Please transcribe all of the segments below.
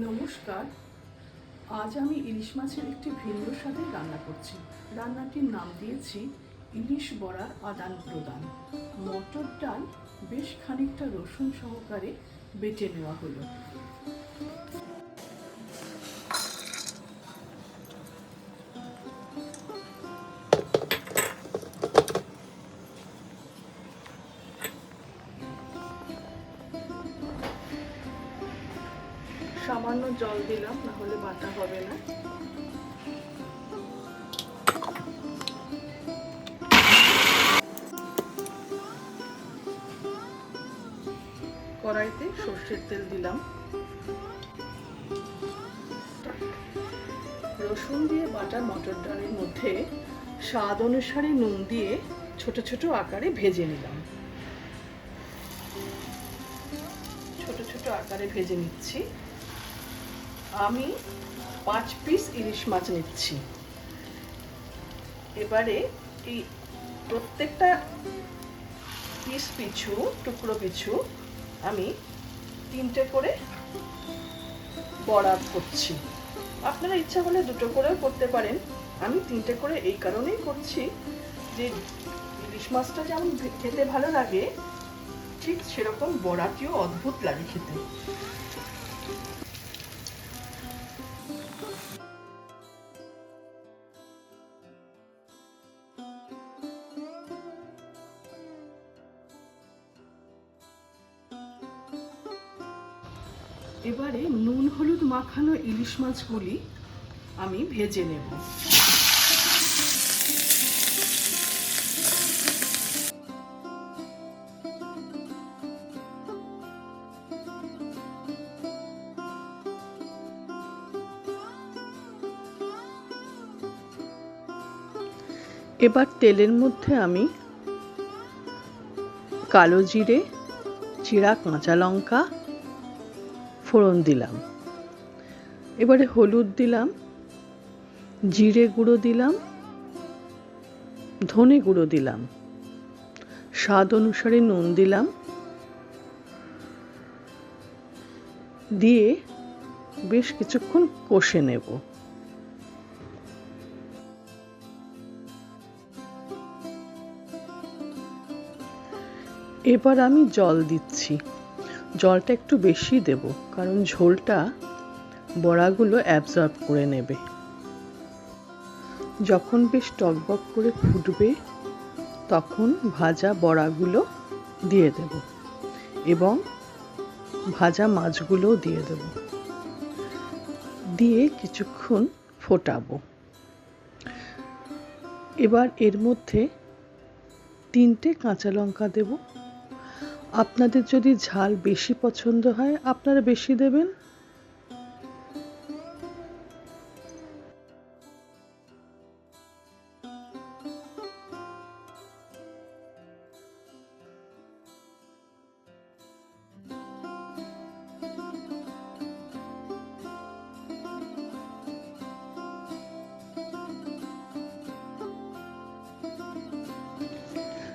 নমস্কার। আজ আমি ইলিশ মাছের একটি ভিন্ন স্বাদে রান্না করছি। রান্নাটির নাম দিয়েছি ইলিশ বড়ার আদান প্রদান। মটর ডাল বেশ খানিকটা রসুন সহকারে বেটে নেওয়া হলো। সামান্য জল দিলাম না হলে বাটা হবে না। কড়াইতে সর্ষের তেল দিলাম। রসুন দিয়ে বাটা মটর ডালের মধ্যে স্বাদ অনুসারে নুন দিয়ে ছোট ছোট আকারে ভেজে নিলাম। ছোট ছোট আকারে ভেজে নিচ্ছি। আমি পাঁচ পিস ইলিশ মাছ নিচ্ছি। এবারে এই প্রত্যেকটা পিস পিছু, টুকরো পিছু আমি তিনটে করে বড়া করছি। আপনারা ইচ্ছা হলে দুটো করেও করতে পারেন। আমি তিনটে করে এই কারণেই করছি যে ইলিশ মাছটা যেমন খেতে ভালো লাগে, ঠিক সেরকম বড়াটিও অদ্ভুত লাগে খেতে। এবারে নুন, হলুদ, মাখানো ইলিশ মাছগুলি আমি ভেজে নেব। এবার তেলের মধ্যে আমি কালো জিরে চিরা কাঁচা লঙ্কা ফোড়ন দিলাম। এবারে হলুদ দিলাম, জিরে গুঁড়ো দিলাম, ধনে গুঁড়ো দিলাম। স্বাদ অনুসারে নুন দিলাম। দিয়ে বেশ কিছুক্ষণ কষে নেব। এবার আমি জল দিচ্ছি। জলটা একটু বেশি দেব, কারণ ঝোলটা বড়াগুলো অ্যাবজর্ব করে নেবে। যখন বেশ টকবক করে ফুটবে, তখন ভাজা বড়াগুলো দিয়ে দেব এবং ভাজা মাছগুলোও দিয়ে দেব। দিয়ে কিছুক্ষণ ফোটাবো। এবার এর মধ্যে তিনটে কাঁচা লঙ্কা দেবো আপনাদের যদি ঝাল বেশি পছন্দ হয় আপনারা বেশি দেবেন।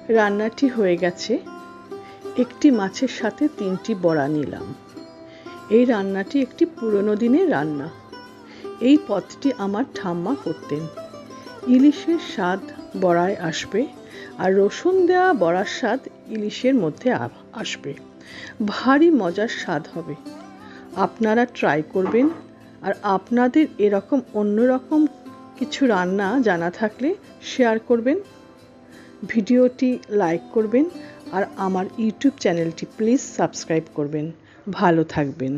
রান্নাটি হয়ে গেছে। একটি মাছের সাথে তিনটি বড়া নিলাম। এই রান্নাটি একটি পুরনো দিনের রান্না। এই পথটি আমার ঠাম্মা করতেন। ইলিশের স্বাদ বড়ায় আসবে আর রসুন দেওয়া বড়ার স্বাদ ইলিশের মধ্যে আসবে। ভারী মজার স্বাদ হবে। আপনারা ট্রাই করবেন আর আপনাদের এরকম অন্যরকম কিছু রান্না জানা থাকলে শেয়ার করবেন। ভিডিওটি লাইক করবেন আর আমার ইউটিউব চ্যানেলটি প্লিজ সাবস্ক্রাইব করবেন। ভালো থাকবেন।